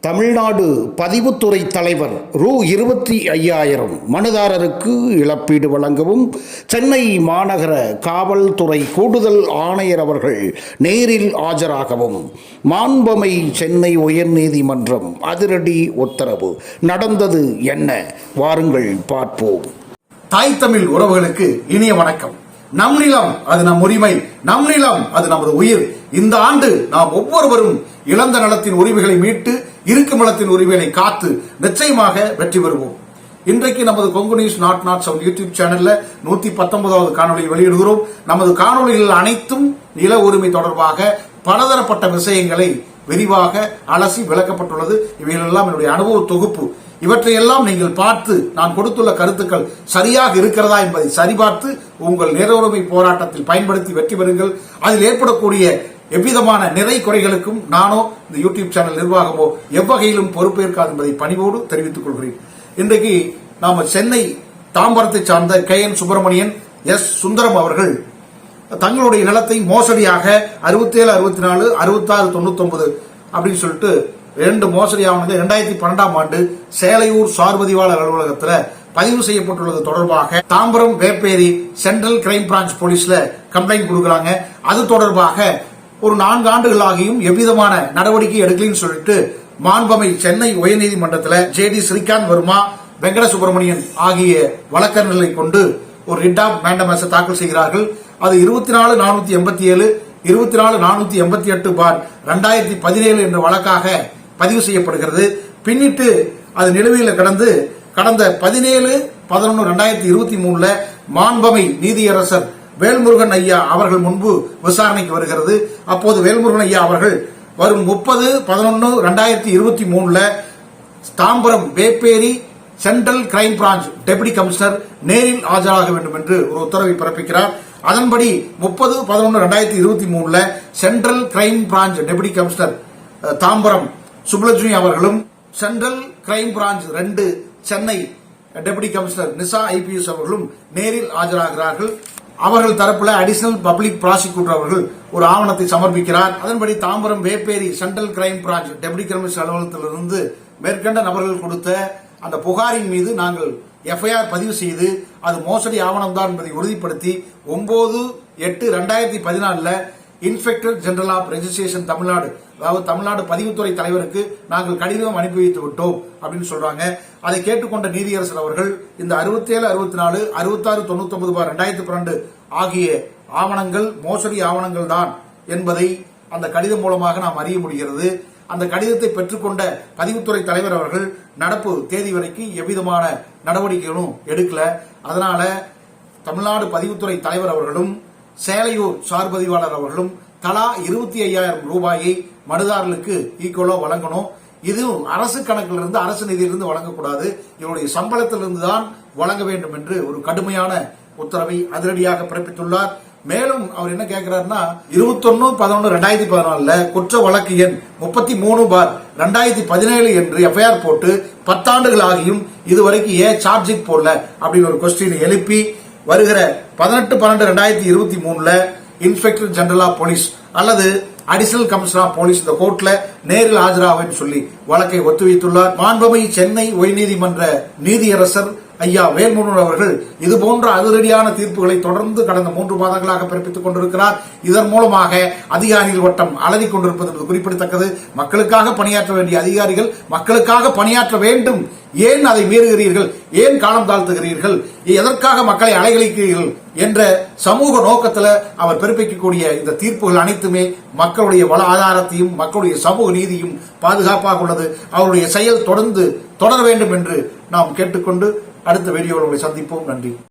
தமிழ்நாடு பதிவுத்துறை தலைவர் ரூ. இருபத்தி ஐயாயிரம் மனுதாரருக்கு இழப்பீடு வழங்கவும் சென்னை மாநகர காவல்துறை கூடுதல் ஆணையர் அவர்கள் நேரில் ஆஜராகவும். மாண்பமை சென்னை உயர்நீதிமன்றம் அதிரடி உத்தரவு. நடந்தது என்ன? வாருங்கள் பார்ப்போம். தாய் தமிழ் உறவுகளுக்கு இனிய வணக்கம். நம் நிலம் அது நம் உரிமை நம் நிலம் அது நமது உயிர். இந்த ஆண்டு நாம் ஒவ்வொருவரும் இழந்த நலத்தின் உரிமைகளை மீட்டு இருக்கும் நலத்தின் உரிமைகளை காத்து நிச்சயமாக வெற்றி பெறுவோம். இன்றைக்கு நமது கொங்கு நியூஸ் நாட் நாட் சவுண்ட் யூடியூப் சேனல்ல நூத்தி பத்தொன்பதாவது காணொலி வெளியிடுகிறோம். நமது காணொலிகள் அனைத்தும் நில உரிமை தொடர்பாக பலதரப்பட்ட விஷயங்களை விரிவாக அலசி விளக்கப்பட்டுள்ளது. இவைகளெல்லாம் என்னுடைய அனுபவ தொகுப்பு. இவற்றையெல்லாம் நீங்கள் பார்த்து நான் கொடுத்துள்ள கருத்துக்கள் சரியாக இருக்கிறதா என்பதை சரிபார்த்து உங்கள் நிறவுரிமை போராட்டத்தில் பயன்படுத்தி வெற்றி பெறுங்கள். அதில் ஏற்படக்கூடிய எவ்விதமான நிறை குறைகளுக்கும் நானோ இந்த யூடியூப் சேனல் நிர்வாகமோ எவ்வகையிலும் பொறுப்பேற்காது என்பதை பணிவோடு தெரிவித்துக் கொள்கிறேன். இன்றைக்கு நாம சென்னை தாம்பரத்தை சார்ந்த K N Subramanian S Sundaram அவர்கள் தங்களுடைய நிலத்தை மோசடியாக அறுபத்தேழு அறுபத்தி நாலு அறுபத்தாறு தொண்ணூத்தி அப்படின்னு சொல்லிட்டு ரெண்டு மோசடி ஆவணங்கள் இரண்டாயிரத்தி பன்னெண்டாம் ஆண்டு சேலையூர் சார்பதிவாளர் அலுவலகத்தில் பதிவு செய்யப்பட்டுள்ளது தொடர்பாக Tambaram Vepery central crime branch போலீஸ்ல கம்ப்ளைண்ட் கொடுக்கறாங்க. அது தொடர்பாக ஒரு நான்கு ஆண்டுகளாகியும் எவ்விதமான நடவடிக்கை எடுக்கலன்னு சொல்லிட்டு மாண்பமை சென்னை உயர்நீதிமன்றத்தில் ஜே டி ஸ்ரீகாந்த் வர்மா வெங்கட சுப்பிரமணியன் ஆகிய வழக்கறிஞர்களை கொண்டு ஒரு ரிட் ஆஃப் மேண்டமஸை தாக்கல் செய்கிறார்கள். அது இருபத்தி நாலு நானூத்தி எண்பத்தி ஏழு இருபத்தி நாலு நானூத்தி எண்பத்தி எட்டு பார் ரெண்டாயிரத்தி பதினேழு என்ற வழக்காக பதிவு செய்யப்படுகிறது. பின்னிட்டு அது நிலுவையில் கடந்து கடந்த பதினேழு பதினொன்று ரெண்டாயிரத்தி இருபத்தி மூணுல மாண்பமை நீதியரசர் வேல்முருகன் ஐயா அவர்கள் முன்பு விசாரணைக்கு வருகிறது. அப்போது வேல்முருகன் ஐயா அவர்கள் வரும் முப்பது பதினொன்று ரெண்டாயிரத்தி இருபத்தி மூணுல Tambaram Vepery central crime branch deputy commissioner நேரில் ஆஜராக வேண்டும் என்று ஒரு உத்தரவை பிறப்பிக்கிறார். அதன்படி முப்பது பதினொன்று ரெண்டாயிரத்தி இருபத்தி மூணுல central crime branch deputy commissioner Tambaram Subbulakshmi அவர்களும் சென்ட்ரல் கிரைம் பிரான்ச் ரெண்டு Chennai deputy commissioner Nisha IPS அவர்களும் நேரில் ஆஜராகிறார்கள். அவர்கள் தரப்புல அடிஷனல் பப்ளிக் ப்ராசிக்யூட்டர் அவர்கள் ஒரு ஆவணத்தை சமர்ப்பிக்கிறார். அதன்படி Tambaram Vepery central crime branch deputy commissioner அலுவலகத்திலிருந்து மேற்கண்ட நபர்கள் கொடுத்த அந்த புகாரின் மீது நாங்கள் எஃப்ஐஆர் பதிவு செய்து அது மோசடி ஆவணம் தான் என்பதை உறுதிப்படுத்தி ஒன்பது எட்டு ரெண்டாயிரத்தி பதினாலுல inspector general of registration Tamil Nadu அதாவது தமிழ்நாடு பதிவுத்துறை தலைவருக்கு நாங்கள் கடிதம் அனுப்பி வைத்து விட்டோம் அப்படின்னு சொல்றாங்க. அதை கேட்டுக்கொண்ட நீதியரசர் அவர்கள் இந்த அறுபத்தி ஏழு அறுபத்தி நாலு அறுபத்தாறு தொண்ணூத்தி ஒன்பது பார் ரெண்டாயிரத்தி பன்னெண்டு ஆகிய ஆவணங்கள் மோசடி ஆவணங்கள் தான் என்பதை அந்த கடிதம் மூலமாக நாம் அறிய முடிகிறது. அந்த கடிதத்தை பெற்றுக்கொண்ட பதிவுத்துறை தலைவர் அவர்கள் நடப்பு தேதி வரைக்கும் எவ்விதமான நடவடிக்கைகளும் எடுக்கல. அதனால தமிழ்நாடு பதிவுத்துறை தலைவர் அவர்களும் சேலையூர் சார்பதிவாளர் அவர்களும் தலா இருபத்தி ஐயாயிரம் ரூபாயை மனுதாரர்களுக்கு ஈக்குவலா வழங்கணும். இதுவும் அரசு கணக்கில் இருந்து அரசு நிதியிலிருந்து வழங்கக்கூடாது. இவருடைய சம்பளத்திலிருந்து தான் வழங்க வேண்டும் என்று ஒரு கடுமையான உத்தரவை அதிரடியாக பிறப்பித்துள்ளார். மேலும் அவர் என்ன கேட்கிறாருன்னா இருபத்தொன்னு பதினொன்று ரெண்டாயிரத்தி பதினாலுல குற்ற வழக்கு எண் முப்பத்தி மூணு பார் ரெண்டாயிரத்தி பதினேழு என்று எஃப்ஐஆர் போட்டு பத்தாண்டுகள் ஆகியும் இதுவரைக்கும் ஏன் சார்ஜிங் போடல அப்படின்னு ஒரு கொஸ்டின் எழுப்பி வருகிற பதினெட்டு பன்னெண்டு ரெண்டாயிரத்தி இருபத்தி மூணுல இன்ஸ்பெக்டர் ஜெனரல் ஆஃப் போலீஸ் அல்லது அடிஷனல் கமிஷனர் போலீஸ் இந்த கோர்ட்ல நேரில் ஆஜராவேன் சொல்லி வழக்கை ஒத்திவைத்துள்ளார். மாண்பமை சென்னை உயர்நீதிமன்ற நீதியரசர் ஐயா வேல்முருகன் அவர்கள் இது போன்ற அதிரடியான தீர்ப்புகளை தொடர்ந்து கடந்த மூன்று மாதங்களாக பிறப்பித்துக் கொண்டிருக்கிறார். இதன் மூலமாக அதிகாரிகள் வட்டம் அலறி கொண்டிருப்பது என்பது குறிப்பிடத்தக்கது. மக்களுக்காக பணியாற்ற வேண்டிய அதிகாரிகள் மக்களுக்காக பணியாற்ற வேண்டும். ஏன் அதை மீறுகிறீர்கள்? ஏன் காலம் தாழ்த்துகிறீர்கள்? எதற்காக மக்களை அலைகழிக்கிறீர்கள்? என்ற சமூக நோக்கத்தில் அவர் பிறப்பிக்கக்கூடிய இந்த தீர்ப்புகள் அனைத்துமே மக்களுடைய வள ஆதாரத்தையும் மக்களுடைய சமூக நீதியும் பாதுகாப்பாக உள்ளது. அவருடைய செயல் தொடர்ந்து தொடர வேண்டும் என்று நாம் கேட்டுக்கொண்டு அடுத்த வீடியோவில் உங்களை சந்திப்போம். நன்றி.